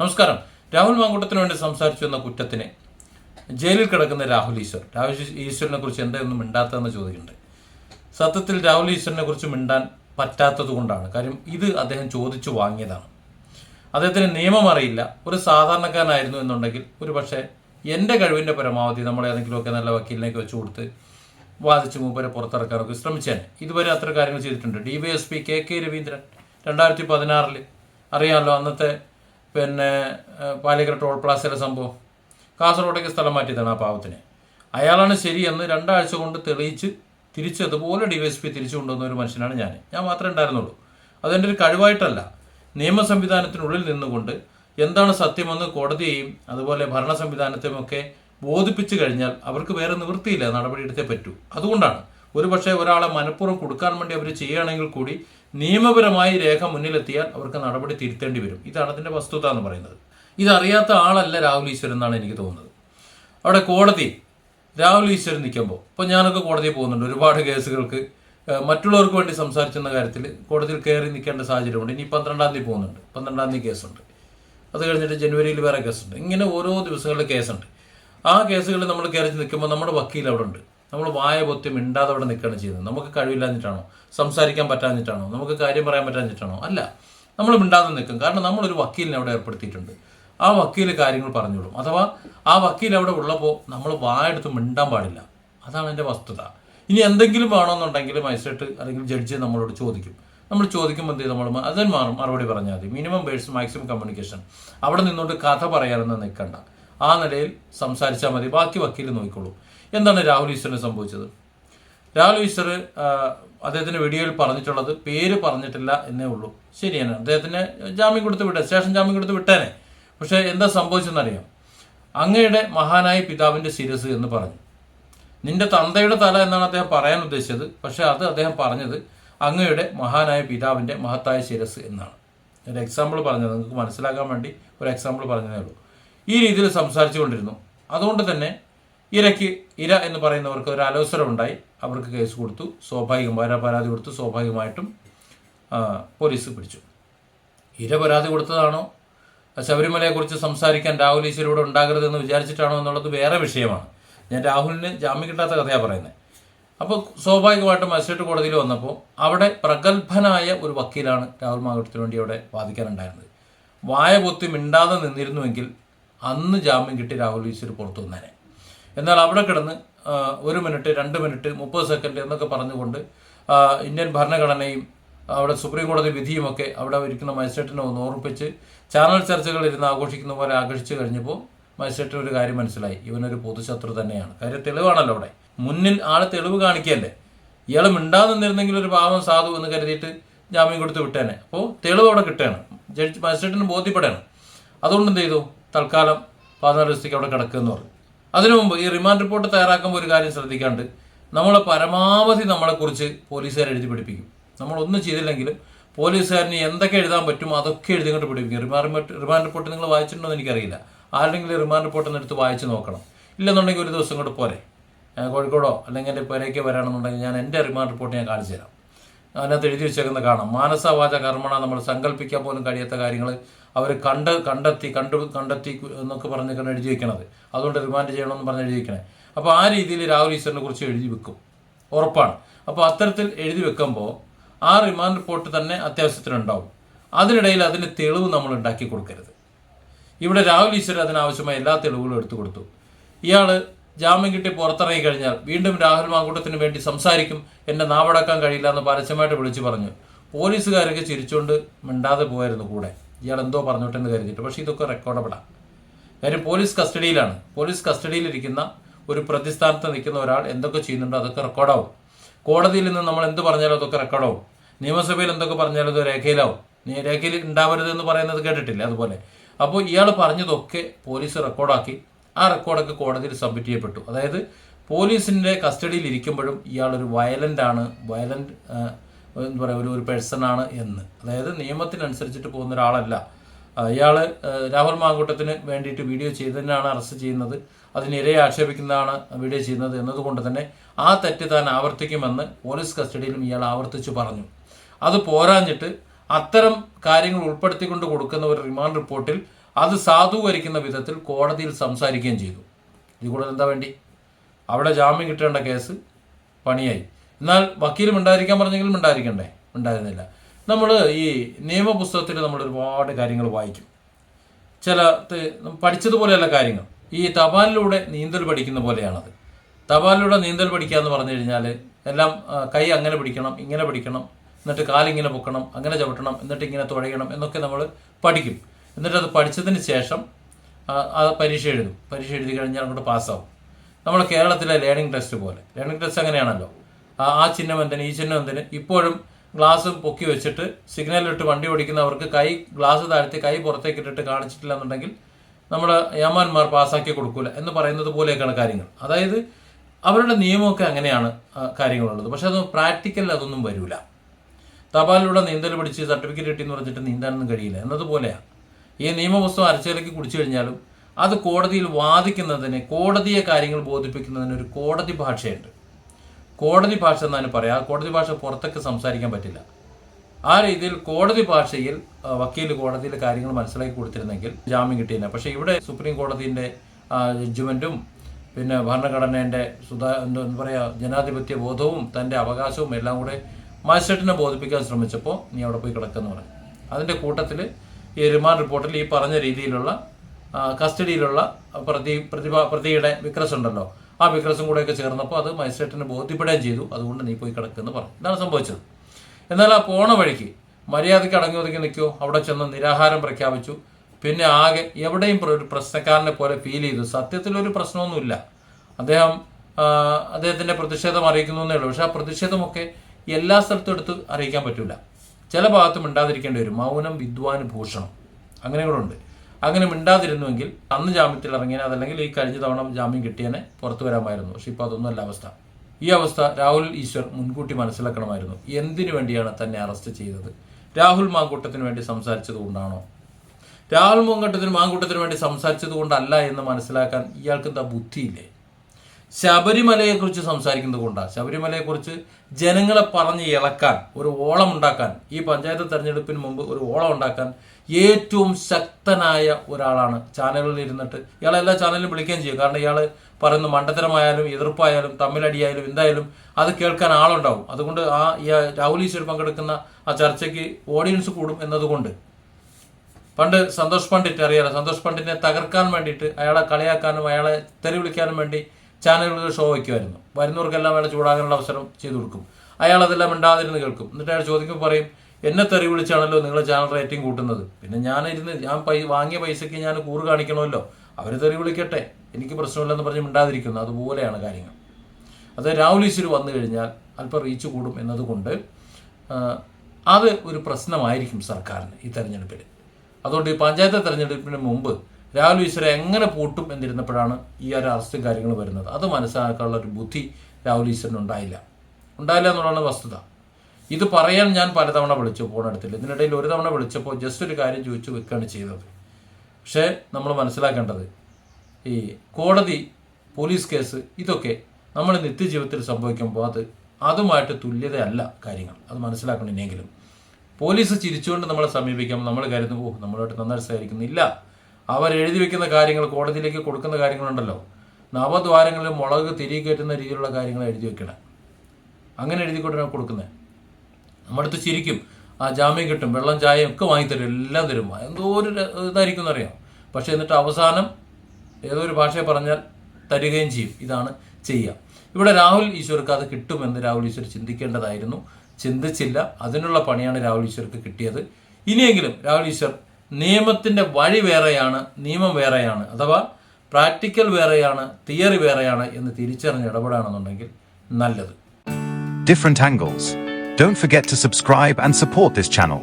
നമസ്കാരം. രാഹുൽ മാങ്കൂട്ടത്തിന് വേണ്ടി സംസാരിച്ചു എന്ന കുറ്റത്തിന് ജയിലിൽ കിടക്കുന്ന രാഹുൽ ഈശ്വർ. രാഹുൽ ഈശ്വരനെ കുറിച്ച് എന്തായൊന്നും മിണ്ടാത്തതെന്ന് ചോദിക്കുന്നുണ്ട് സത്യത്തിൽ രാഹുൽ ഈശ്വരനെ കുറിച്ച് മിണ്ടാൻ പറ്റാത്തത് കൊണ്ടാണ്. കാര്യം ഇത് അദ്ദേഹം ചോദിച്ചു വാങ്ങിയതാണ്. അദ്ദേഹത്തിന് നിയമം അറിയില്ല. ഒരു സാധാരണക്കാരനായിരുന്നു എന്നുണ്ടെങ്കിൽ ഒരു പക്ഷേ എന്റെ കഴിവിന്റെ പരമാവധി നമ്മൾ ഏതെങ്കിലുമൊക്കെ നല്ല വക്കീലിനേക്ക് വെച്ചു കൊടുത്ത് വാദിച്ച് മൂപ്പരെ പുറത്തിറക്കാനൊക്കെ ശ്രമിച്ചേനെ. ഇതുവരെ അത്ര കാര്യങ്ങൾ ചെയ്തിട്ടുണ്ട്. D Y S P K K Raveendran രണ്ടായിരത്തി പതിനാറിൽ അറിയാമല്ലോ അന്നത്തെ പിന്നെ പാലിക്കര ടോൾ പ്ലാസയിലെ സംഭവം. കാസർഗോഡേക്ക് സ്ഥലം മാറ്റിയതാണ് ആ പാവത്തിന്. അയാളാണ് ശരിയെന്ന് രണ്ടാഴ്ച കൊണ്ട് തെളിയിച്ച് തിരിച്ച് അതുപോലെ ഡി വൈ എസ് പി തിരിച്ചു കൊണ്ടുവന്ന ഒരു മനുഷ്യനാണ് ഞാൻ. ഞാൻ മാത്രമേ ഉണ്ടായിരുന്നുള്ളൂ. അതെന്റെ ഒരു കഴിവായിട്ടല്ല. നിയമ സംവിധാനത്തിനുള്ളിൽ നിന്നുകൊണ്ട് എന്താണ് സത്യമെന്ന് കോടതിയെയും അതുപോലെ ഭരണ സംവിധാനത്തെയും ഒക്കെ ബോധിപ്പിച്ചു കഴിഞ്ഞാൽ അവർക്ക് വേറെ നിവൃത്തിയില്ല നടപടിയെടുത്തേ പറ്റൂ. അതുകൊണ്ടാണ് ഒരുപക്ഷെ ഒരാളെ മനഃപൂർവം കൊടുക്കാൻ വേണ്ടി അവർ ചെയ്യുകയാണെങ്കിൽ കൂടി നിയമപരമായി രേഖ മുന്നിലെത്തിയാൽ അവർക്ക് നടപടി തിരുത്തേണ്ടി വരും. ഇതാണ് അതിന്റെ വസ്തുത എന്ന് പറയുന്നത്. ഇതറിയാത്ത ആളല്ല രാഹുൽ ഈശ്വരൻ എന്നാണ് എനിക്ക് തോന്നുന്നത്. അവിടെ കോടതി രാഹുൽ ഈശ്വരൻ നിൽക്കുമ്പോൾ ഇപ്പോൾ ഞാനൊക്കെ കോടതിയിൽ പോകുന്നുണ്ട്. ഒരുപാട് കേസുകൾക്ക് മറ്റുള്ളവർക്ക് വേണ്ടി സംസാരിച്ചെന്ന കാര്യത്തിൽ കോടതിയിൽ കയറി നിൽക്കേണ്ട സാഹചര്യമുണ്ട്. ഇനി പന്ത്രണ്ടാം തീയതി പോകുന്നുണ്ട്. പന്ത്രണ്ടാം തീയതി കേസുണ്ട്. അത് കഴിഞ്ഞിട്ട് ജനുവരിയിൽ വേറെ കേസുണ്ട്. ഇങ്ങനെ ഓരോ ദിവസങ്ങളിൽ കേസുണ്ട്. ആ കേസുകളിൽ നമ്മൾ കയറി നിൽക്കുമ്പോൾ നമ്മുടെ വക്കീൽ അവിടെ ഉണ്ട് നമ്മൾ വായ പൊത്തി മിണ്ടാതെ അവിടെ നിൽക്കുകയാണ് ചെയ്യുന്നത്. നമുക്ക് കഴിവില്ലാഞ്ഞിട്ടാണോ? സംസാരിക്കാൻ പറ്റാഞ്ഞിട്ടാണോ? നമുക്ക് കാര്യം പറയാൻ പറ്റാഞ്ഞിട്ടാണോ? അല്ല. നമ്മൾ മിണ്ടാതെ നിൽക്കും. കാരണം നമ്മളൊരു വക്കീലിനെ അവിടെ ഏർപ്പെടുത്തിയിട്ടുണ്ട്. ആ വക്കീൽ കാര്യങ്ങൾ പറഞ്ഞോളും അഥവാ ആ വക്കീൽ അവിടെ ഉള്ളപ്പോൾ നമ്മൾ വായെടുത്ത് മിണ്ടാൻ പാടില്ല. അതാണ് എന്റെ വസ്തുത. ഇനി എന്തെങ്കിലും വേണമെന്നുണ്ടെങ്കിൽ മജിസ്ട്രേറ്റ് അല്ലെങ്കിൽ ജഡ്ജി നമ്മളോട് ചോദിക്കും. നമ്മൾ ചോദിക്കുമ്പോൾ എന്ത് നമ്മൾ അതിന് മാറും മറുപടി പറഞ്ഞാൽ മതി. മിനിമം ബേഴ്സ് മാക്സിമം കമ്മ്യൂണിക്കേഷൻ. അവിടെ നിന്നുകൊണ്ട് കഥ പറയാനൊന്നും നിൽക്കണ്ട. ആ നിലയിൽ സംസാരിച്ചാൽ മതി. ബാക്കി വക്കീൽ നോക്കിക്കോളൂ. എന്താണ് രാഹുൽ ഈശ്വറിന് സംഭവിച്ചത്? രാഹുൽ ഈശ്വർ അദ്ദേഹത്തിന്റെ വീഡിയോയിൽ പറഞ്ഞിട്ടുള്ളത് പേര് പറഞ്ഞിട്ടില്ല എന്നേ ഉള്ളൂ. ശരിയാണ്. അദ്ദേഹത്തിന് ജാമ്യം കൊടുത്ത് വിട്ടേ സ്റ്റേഷൻ ജാമ്യം കൊടുത്ത് വിട്ടേനെ. പക്ഷേ എന്താ സംഭവിച്ചെന്നറിയാം. അങ്ങയുടെ മഹാനായ പിതാവിന്റെ ശിരസ് എന്ന് പറഞ്ഞു. നിന്റെ തന്തയുടെ തല എന്നാണ് അദ്ദേഹം പറയാൻ ഉദ്ദേശിച്ചത്. പക്ഷേ അത് അദ്ദേഹം പറഞ്ഞത് അങ്ങയുടെ മഹാനായ പിതാവിന്റെ മഹത്തായ ശിരസ് എന്നാണ്. ഒരു എക്സാമ്പിൾ പറഞ്ഞത്. നിങ്ങൾക്ക് മനസ്സിലാക്കാൻ വേണ്ടി ഒരു എക്സാമ്പിൾ പറഞ്ഞതേ ഉള്ളൂ. ഈ രീതിയിൽ സംസാരിച്ചു കൊണ്ടിരുന്നു അതുകൊണ്ട് തന്നെ ഇരയ്ക്ക് ഇര എന്ന് പറയുന്നവർക്ക് ഒരു അലോസരമുണ്ടായി. അവർക്ക് കേസ് കൊടുത്തു. സ്വാഭാവികമായി പരാ- പരാതി കൊടുത്തു. സ്വാഭാവികമായിട്ടും പോലീസ് പിടിച്ചു. ഇര പരാതി കൊടുത്തതാണോ? ശബരിമലയെക്കുറിച്ച് സംസാരിക്കാൻ രാഹുൽ ഈശ്വരൂടെ ഉണ്ടാകരുതെന്ന് വിചാരിച്ചിട്ടാണോ എന്നുള്ളത് വേറെ വിഷയമാണ്. ഞാൻ രാഹുലിന് ജാമ്യം കിട്ടാത്ത കഥയാണ് പറയുന്നത് അപ്പോൾ സ്വാഭാവികമായിട്ടും മജിസ്ട്രേറ്റ് കോടതിയിൽ വന്നപ്പോൾ അവിടെ പ്രഗത്ഭനായ ഒരു വക്കീലാണ് രാഹുൽ മാഗത്തിനു വേണ്ടി അവിടെ വാദിക്കാനുണ്ടായിരുന്നത്. വായ പൊത്തി മിണ്ടാതെ നിന്നിരുന്നുവെങ്കിൽ അന്ന് ജാമ്യം കിട്ടി രാഹുൽ ഈശ്വർ പുറത്തു വന്നേനെ. എന്നാൽ അവിടെ കിടന്ന് ഒരു മിനിറ്റ് രണ്ട് മിനിറ്റ് മുപ്പത് സെക്കൻഡ് എന്നൊക്കെ പറഞ്ഞുകൊണ്ട് ഇന്ത്യൻ ഭരണഘടനയും അവിടെ സുപ്രീം കോടതി വിധിയുമൊക്കെ അവിടെ ഇരിക്കുന്ന മജിസ്ട്രേറ്റിനെ ഒന്ന് ഓർപ്പിച്ച് ചാനൽ ചർച്ചകൾ ഇരുന്ന് ആഘോഷിക്കുന്ന പോലെ ആഘോഷിച്ച് കഴിഞ്ഞപ്പോൾ മജിസ്ട്രേറ്റിന് ഒരു കാര്യം മനസ്സിലായി. ഇവനൊരു പൊതുശത്രു തന്നെയാണ്. കാര്യം തെളിവാണല്ലോ അവിടെ. മുന്നിൽ ആളെ തെളിവ് കാണിക്കല്ലേ ഇയാൾ മിണ്ടാതെ ഒരു പാവം സാധു എന്ന് കരുതിയിട്ട് ജാമ്യം കൊടുത്ത് വിട്ടേനെ. അപ്പോൾ തെളിവ് അവിടെ കിട്ടുകയാണ്. ജഡ്ജ് മജിസ്ട്രേറ്റിന് ബോധ്യപ്പെടണം. അതുകൊണ്ട് എന്ത് ചെയ്തു? തൽക്കാലം പതിനാല് ദിവസത്തേക്ക് അവിടെ കിടക്കുമെന്ന് പറഞ്ഞു. അതിനു മുമ്പ് ഈ റിമാൻഡ് റിപ്പോർട്ട് തയ്യാറാക്കുമ്പോൾ ഒരു കാര്യം ശ്രദ്ധിക്കാണ്ട് നമ്മൾ പരമാവധി നമ്മളെക്കുറിച്ച് പോലീസുകാർ എഴുതി പിടിപ്പിക്കും നമ്മൾ ഒന്നും ചെയ്തില്ലെങ്കിലും പോലീസുകാരന് എന്തൊക്കെ എഴുതാൻ പറ്റും അതൊക്കെ എഴുതി കൊണ്ട് പിടിപ്പിക്കും റിമാൻഡ് റിമാൻഡ് റിപ്പോർട്ട് നിങ്ങൾ വായിച്ചിട്ടുണ്ടോ എന്ന് എനിക്കറിയില്ല. ആരുടെങ്കിലും റിമാൻഡ് റിപ്പോർട്ട് ഒന്ന് എടുത്ത് വായിച്ച് നോക്കണം. ഇല്ലെന്നുണ്ടെങ്കിൽ ഒരു ദിവസം കൂടെ പോരെ. കോഴിക്കോടോ അല്ലെങ്കിൽ എന്റെ പേരേക്ക് വരാണെന്നുണ്ടെങ്കിൽ ഞാൻ എന്റെ റിമാൻഡ് റിപ്പോർട്ട് ഞാൻ കാണിച്ചു തരാം. അതിനകത്ത് എഴുതി വെച്ചേക്കുന്ന കാണാം. മാനസവാച കർമ്മണ നമ്മൾ സങ്കല്പിക്കാൻ പോലും കഴിയാത്ത കാര്യങ്ങൾ അവർ കണ്ട് കണ്ടെത്തി കണ്ടു കണ്ടെത്തി എന്നൊക്കെ പറഞ്ഞൊക്കെയാണ് എഴുതി വെക്കണത്. അതുകൊണ്ട് റിമാൻഡ് ചെയ്യണമെന്ന് പറഞ്ഞ് എഴുതി വെക്കണേ. അപ്പോൾ ആ രീതിയിൽ രാഹുൽ ഈശ്വറിനെ കുറിച്ച് എഴുതി വെക്കും. ഉറപ്പാണ്. അപ്പോൾ അത്തരത്തിൽ എഴുതി വെക്കുമ്പോൾ ആ റിമാൻഡ് റിപ്പോർട്ട് തന്നെ അത്യാവശ്യത്തിനുണ്ടാവും. അതിനിടയിൽ അതിന് തെളിവ് നമ്മൾ ഉണ്ടാക്കി കൊടുക്കരുത്. ഇവിടെ രാഹുൽ ഈശ്വർ അതിനാവശ്യമായ എല്ലാ തെളിവുകളും എടുത്തു കൊടുത്തു. ഇയാൾ ജാമ്യം കിട്ടി പുറത്തിറങ്ങി കഴിഞ്ഞാൽ വീണ്ടും രാഹുൽ മാങ്കൂട്ടത്തിന് വേണ്ടി സംസാരിക്കും. എന്നെ നാവടക്കാൻ കഴിയില്ല എന്ന് പരസ്യമായിട്ട് വിളിച്ചു പറഞ്ഞു. പോലീസുകാരൊക്കെ ചിരിച്ചുകൊണ്ട് മിണ്ടാതെ പോയായിരുന്നു കൂടെ. ഇയാൾ എന്തോ പറഞ്ഞോട്ടെന്ന് കരുതിയിട്ട് പക്ഷേ ഇതൊക്കെ റെക്കോർഡബിളാണ് കാര്യം പോലീസ് കസ്റ്റഡിയിലാണ്. പോലീസ് കസ്റ്റഡിയിലിരിക്കുന്ന ഒരു പ്രതിസ്ഥാനത്ത് നിൽക്കുന്ന ഒരാൾ എന്തൊക്കെ ചെയ്യുന്നുണ്ടോ അതൊക്കെ റെക്കോർഡാവും കോടതിയിൽ നിന്ന് നമ്മൾ എന്ത് പറഞ്ഞാലും അതൊക്കെ റെക്കോർഡാവും നിയമസഭയിൽ എന്തൊക്കെ പറഞ്ഞാലും അത് രേഖയിലാവും. രേഖയിൽ ഉണ്ടാവരുത് എന്ന് പറയുന്നത് കേട്ടിട്ടില്ല അതുപോലെ. അപ്പോൾ ഇയാൾ പറഞ്ഞതൊക്കെ പോലീസ് റെക്കോർഡാക്കി ആ റെക്കോർഡൊക്കെ കോടതിയിൽ സബ്മിറ്റ് ചെയ്യപ്പെട്ടു. അതായത് പോലീസിന്റെ കസ്റ്റഡിയിൽ ഇരിക്കുമ്പോഴും ഇയാളൊരു വയലന്റ് ആണ് വയലന്റ് എന്താ പറയുക ഒരു ഒരു പേഴ്സൺ ആണ് എന്ന്. അതായത് നിയമത്തിനനുസരിച്ചിട്ട് പോകുന്ന ഒരാളല്ല. ഇയാൾ രാഹുൽ മാങ്കൂട്ടത്തിന് വേണ്ടിയിട്ട് വീഡിയോ ചെയ്തതിനാണ് അറസ്റ്റ് ചെയ്യുന്നത്. അതിനിരയെ ആക്ഷേപിക്കുന്നതാണ് വീഡിയോ ചെയ്യുന്നത് എന്നതുകൊണ്ട് തന്നെ ആ തെറ്റ് താൻ ആവർത്തിക്കുമെന്ന് പോലീസ് കസ്റ്റഡിയിലും ഇയാൾ ആവർത്തിച്ചു പറഞ്ഞു. അത് പോരാഞ്ഞിട്ട് അത്തരം കാര്യങ്ങൾ ഉൾപ്പെടുത്തിക്കൊണ്ട് കൊടുക്കുന്ന ഒരു റിമാൻഡ് റിപ്പോർട്ടിൽ അത് സാധൂകരിക്കുന്ന വിധത്തിൽ കോടതിയിൽ സംസാരിക്കുകയും ചെയ്തു. ഇത് കൂടുതൽ എന്താ വേണ്ടി? അവിടെ ജാമ്യം കിട്ടേണ്ട കേസ് പണിയായി. എന്നാൽ വക്കീലും ഉണ്ടായിരിക്കാൻ പറഞ്ഞെങ്കിലും ഉണ്ടായിരിക്കണ്ടേ? ഉണ്ടായിരുന്നില്ല. നമ്മൾ ഈ നിയമപുസ്തകത്തിൽ നമ്മൾ ഒരുപാട് കാര്യങ്ങൾ വായിക്കും. ചില പഠിച്ചതുപോലെയല്ല കാര്യങ്ങൾ. ഈ തപാലിലൂടെ നീന്തൽ പഠിക്കുന്ന പോലെയാണത്. തപാലിലൂടെ നീന്തൽ പഠിക്കുക എന്ന് പറഞ്ഞു കഴിഞ്ഞാൽ എല്ലാം കൈ അങ്ങനെ പിടിക്കണം ഇങ്ങനെ പിടിക്കണം എന്നിട്ട് കാലിങ്ങനെ പൊക്കണം അങ്ങനെ ചവിട്ടണം എന്നിട്ട് ഇങ്ങനെ തുഴയണം എന്നൊക്കെ നമ്മൾ പഠിക്കും. എന്നിട്ട് അത് പഠിച്ചതിന് ശേഷം ആ പരീക്ഷ എഴുതും. പരീക്ഷ എഴുതി കഴിഞ്ഞാൽ അങ്ങോട്ട് പാസ്സാവും. നമ്മൾ കേരളത്തിലെ ലേണിംഗ് ടെസ്റ്റ് പോലെ. ലേണിംഗ് ടെസ്റ്റ് അങ്ങനെയാണല്ലോ. ആ ചിഹ്നം എന്തിന് ഈ ചിഹ്നം എന്തിന്? ഇപ്പോഴും ഗ്ലാസ് പൊക്കി വെച്ചിട്ട് സിഗ്നൽ ഇട്ട് വണ്ടി ഓടിക്കുന്നവർക്ക് കൈ ഗ്ലാസ് താഴ്ത്തി കൈ പുറത്തേക്ക് ഇട്ടിട്ട് കാണിച്ചിട്ടില്ല എന്നുണ്ടെങ്കിൽ നമ്മൾ യമാന്മാർ പാസ്സാക്കി കൊടുക്കൂല എന്ന് പറയുന്നത് പോലെയൊക്കെയാണ് കാര്യങ്ങൾ. അതായത് അവരുടെ നിയമമൊക്കെ അങ്ങനെയാണ് കാര്യങ്ങളുള്ളത്. പക്ഷെ അത് പ്രാക്ടിക്കലിൽ അതൊന്നും വരില്ല തപാലിലൂടെ നീന്തൽ പിടിച്ച് സർട്ടിഫിക്കറ്റ് കിട്ടി എന്ന് പറഞ്ഞിട്ട് നീന്താനൊന്നും കഴിയില്ല. എന്നതുപോലെയാണ് ഈ നിയമപുസ്തകം അരച്ചിലേക്ക് കുടിച്ചു കഴിഞ്ഞാലും അത് കോടതിയിൽ വാദിക്കുന്നതിന് കോടതിയെ കാര്യങ്ങൾ ബോധിപ്പിക്കുന്നതിന് ഒരു കോടതി ഭാഷയുണ്ട്. കോടതി ഭാഷ എന്നാണ് പറയാം കോടതി ഭാഷ പുറത്തൊക്കെ സംസാരിക്കാൻ പറ്റില്ല. ആ രീതിയിൽ കോടതി ഭാഷയിൽ വക്കീൽ കോടതിയിൽ കാര്യങ്ങൾ മനസ്സിലാക്കി കൊടുത്തിരുന്നെങ്കിൽ ജാമ്യം കിട്ടിയില്ല പക്ഷേ ഇവിടെ സുപ്രീം കോടതിന്റെ ജഡ്ജ്മെന്റും പിന്നെ ഭരണഘടനേന്റെ സുധാ എന്താ പറയുക ജനാധിപത്യ ബോധവും തന്റെ അവകാശവും എല്ലാം കൂടെ മജിസ്ട്രേറ്റിനെ ബോധിപ്പിക്കാൻ ശ്രമിച്ചപ്പോൾ നീ അവിടെ പോയി കിടക്കുന്നു പറഞ്ഞു. അതിന്റെ കൂട്ടത്തിൽ ഈ റിമാൻഡ് റിപ്പോർട്ടിൽ ഈ പറഞ്ഞ രീതിയിലുള്ള കസ്റ്റഡിയിലുള്ള പ്രതി പ്രതിഭ പ്രതിയുടെ വിക്രസ് ഉണ്ടല്ലോ. ആ വിക്രസും കൂടെയൊക്കെ ചേർന്നപ്പോൾ അത് മജിസ്ട്രേറ്റിന് ബോധ്യപ്പെടുകയും ചെയ്തു. അതുകൊണ്ട് നീ പോയി കിടക്കുമെന്ന് പറഞ്ഞു. ഇതാണ് സംഭവിച്ചത്. എന്നാൽ ആ പോണ വഴിക്ക് മര്യാദയ്ക്ക് അടങ്ങി ഒതുങ്ങി നിൽക്കുമോ അവിടെ ചെന്ന് നിരാഹാരം പ്രഖ്യാപിച്ചു. പിന്നെ ആകെ എവിടെയും ഒരു പ്രശ്നക്കാരനെ പോലെ ഫീൽ ചെയ്തു. സത്യത്തിൽ ഒരു പ്രശ്നമൊന്നുമില്ല. അദ്ദേഹം അദ്ദേഹത്തിന്റെ പ്രതിഷേധം അറിയിക്കുന്നു എന്നേ ഉള്ളൂ. പക്ഷേ ആ പ്രതിഷേധമൊക്കെ എല്ലാ സ്ഥലത്തും എടുത്ത് അറിയിക്കാൻ പറ്റില്ല ചില ഭാഗത്തും മിണ്ടാതിരിക്കേണ്ടി വരും. മൗനം വിദ്വാൻ ഭൂഷണം അങ്ങനെ കൂടെ ഉണ്ട് അങ്ങനെ മിണ്ടാതിരുന്നുവെങ്കിൽ അന്ന് ജാമ്യത്തിൽ ഇറങ്ങിയാൽ അതല്ലെങ്കിൽ ഈ കഴിഞ്ഞ തവണ ജാമ്യം കിട്ടിയനെ പുറത്തു വരാമായിരുന്നു. പക്ഷെ ഇപ്പോൾ അതൊന്നുമല്ല അവസ്ഥ. ഈ അവസ്ഥ രാഹുൽ ഈശ്വർ മുൻകൂട്ടി മനസ്സിലാക്കണമായിരുന്നു. എന്തിനു വേണ്ടിയാണ് തന്നെ അറസ്റ്റ് ചെയ്തത്? രാഹുൽ മാങ്കൂട്ടത്തിന് വേണ്ടി സംസാരിച്ചത് കൊണ്ടാണോ? രാഹുൽ മാങ്കൂട്ടത്തിന് മാങ്കൂട്ടത്തിന് വേണ്ടി സംസാരിച്ചത് കൊണ്ടല്ല എന്ന് മനസ്സിലാക്കാൻ ഇയാൾക്ക് എന്താ ബുദ്ധിയില്ലേ? ശബരിമലയെക്കുറിച്ച് സംസാരിക്കുന്നത് കൊണ്ടാണ് ശബരിമലയെക്കുറിച്ച് ജനങ്ങളെ പറഞ്ഞ് ഇളക്കാൻ ഒരു ഓളം ഉണ്ടാക്കാൻ ഈ പഞ്ചായത്ത് തെരഞ്ഞെടുപ്പിന് മുമ്പ് ഒരു ഓളം ഉണ്ടാക്കാൻ ഏറ്റവും ശക്തനായ ഒരാളാണ് ചാനലുകളിൽ ഇരുന്നിട്ട്. ഇയാളെ എല്ലാ ചാനലിലും വിളിക്കുകയും ചെയ്യും. കാരണം ഇയാൾ പറയുന്ന മണ്ടത്തരമായാലും എതിർപ്പായാലും തമ്മിലടിയായാലും എന്തായാലും അത് കേൾക്കാൻ ആളുണ്ടാവും. അതുകൊണ്ട് ആ രാഹുൽ ഈശ്വർ പങ്കെടുക്കുന്ന ആ ചർച്ചയ്ക്ക് ഓഡിയൻസ് കൂടും എന്നതുകൊണ്ട്. പണ്ട് സന്തോഷ് പണ്ഡിറ്റ് അറിയാലോ? സന്തോഷ് പണ്ഡിറ്റിനെ തകർക്കാൻ വേണ്ടിയിട്ട് അയാളെ കളിയാക്കാനും അയാളെ തെറി വിളിക്കാനും വേണ്ടി ചാനലുകൾ ഷോ വയ്ക്കുമായിരുന്നു. വരുന്നവർക്കെല്ലാം അയാൾ ചൂടാകാനുള്ള അവസരം ചെയ്തു കൊടുക്കും. അയാൾ അതെല്ലാം മിണ്ടാതിരുന്ന് കേൾക്കും. എന്നിട്ട് അയാൾ ചോദിക്കുമ്പോൾ പറയും എന്നെ തെറി വിളിച്ചാണല്ലോ നിങ്ങളെ ചാനൽ റേറ്റിംഗ് കൂട്ടുന്നത്. പിന്നെ ഞാൻ ഞാനിരുന്ന് ഞാൻ പൈ വാങ്ങിയ പൈസയ്ക്ക് ഞാൻ കൂറ് കാണിക്കണമല്ലോ. അവർ തെറി വിളിക്കട്ടെ. എനിക്ക് പ്രശ്നമില്ലെന്ന് പറഞ്ഞ് മിണ്ടാതിരിക്കുന്നു. അതുപോലെയാണ് കാര്യങ്ങൾ. അത് രാഹുൽ ഈശ്വർ വന്നു കഴിഞ്ഞാൽ അല്പം റീച്ച് കൂടും എന്നതുകൊണ്ട് അത് ഒരു പ്രശ്നമായിരിക്കും സർക്കാരിന് ഈ തെരഞ്ഞെടുപ്പിൽ അതുകൊണ്ട് ഈ പഞ്ചായത്ത് തെരഞ്ഞെടുപ്പിന് മുമ്പ് രാഹുൽ ഈശ്വരൻ എങ്ങനെ പൂട്ടും എന്നിരുന്നപ്പോഴാണ് ഈ ഒരു അറസ്റ്റും കാര്യങ്ങൾ വരുന്നത്? അത് മനസ്സിലാക്കാനുള്ള ഒരു ബുദ്ധി രാഹുൽ ഈശ്വരന് ഉണ്ടായില്ല. ഉണ്ടായില്ല എന്നുള്ളതാണ് വസ്തുത. ഇത് പറയാൻ ഞാൻ പലതവണ വിളിച്ചു ഫോണെടുത്തില്ല ഇതിനിടയിൽ ഒരു തവണ വിളിച്ചപ്പോൾ ജസ്റ്റ് ഒരു കാര്യം ചോദിച്ചു വെക്കുകയാണ് ചെയ്തത്. പക്ഷേ നമ്മൾ മനസ്സിലാക്കേണ്ടത് ഈ കോടതി പോലീസ് കേസ് ഇതൊക്കെ നമ്മൾ നിത്യജീവിതത്തിൽ സംഭവിക്കുമ്പോൾ അത് അതുമായിട്ട് തുല്യതയല്ല കാര്യങ്ങൾ. അത് മനസ്സിലാക്കണം ഇനിയെങ്കിലും. പോലീസ് ചിരിച്ചുകൊണ്ട് നമ്മളെ സമീപിക്കാം നമ്മൾ കരുതുന്നു ഓ നമ്മളായിട്ട് നന്നായി സഹകരിക്കുന്നു ഇല്ല അവർ എഴുതി വെക്കുന്ന കാര്യങ്ങൾ കോടതിയിലേക്ക് കൊടുക്കുന്ന കാര്യങ്ങളുണ്ടല്ലോ. നവദ്വാരങ്ങളിൽ മുളക് തിരികെ കയറ്റുന്ന രീതിയിലുള്ള കാര്യങ്ങൾ എഴുതി വെക്കണം. അങ്ങനെ എഴുതി കൊണ്ടാണ് കൊടുക്കുന്നത് നമ്മളടുത്ത് ചിരിക്കും. ആ ജാമ്യം കിട്ടും വെള്ളം ചായ ഒക്കെ വാങ്ങിത്തരും എല്ലാം തരും. എന്തോ ഒരു ഇതായിരിക്കും എന്നറിയാം. പക്ഷേ എന്നിട്ട് അവസാനം ഏതോ ഒരു ഭാഷയെ പറഞ്ഞാൽ തരികയും ചെയ്യും. ഇതാണ് ചെയ്യുക ഇവിടെ രാഹുൽ ഈശ്വർക്ക് അത് കിട്ടുമെന്ന് രാഹുൽ ഈശ്വർ ചിന്തിക്കേണ്ടതായിരുന്നു. ചിന്തിച്ചില്ല. അതിനുള്ള പണിയാണ് രാഹുൽ ഈശ്വർക്ക് കിട്ടിയത്. ഇനിയെങ്കിലും രാഹുൽ ഈശ്വർ നിയമത്തിന്റെ വഴി വേറെയാണ് നിയമം വേറെയാണ് അഥവാ പ്രാക്ടിക്കൽ വേറെയാണ് തിയറി വേറെയാണ് എന്ന് തിരിച്ചറിഞ്ഞ് ഇടപെടുകയാണെന്നുണ്ടെങ്കിൽ നല്ലത് different angles. Don't forget to subscribe and support this channel.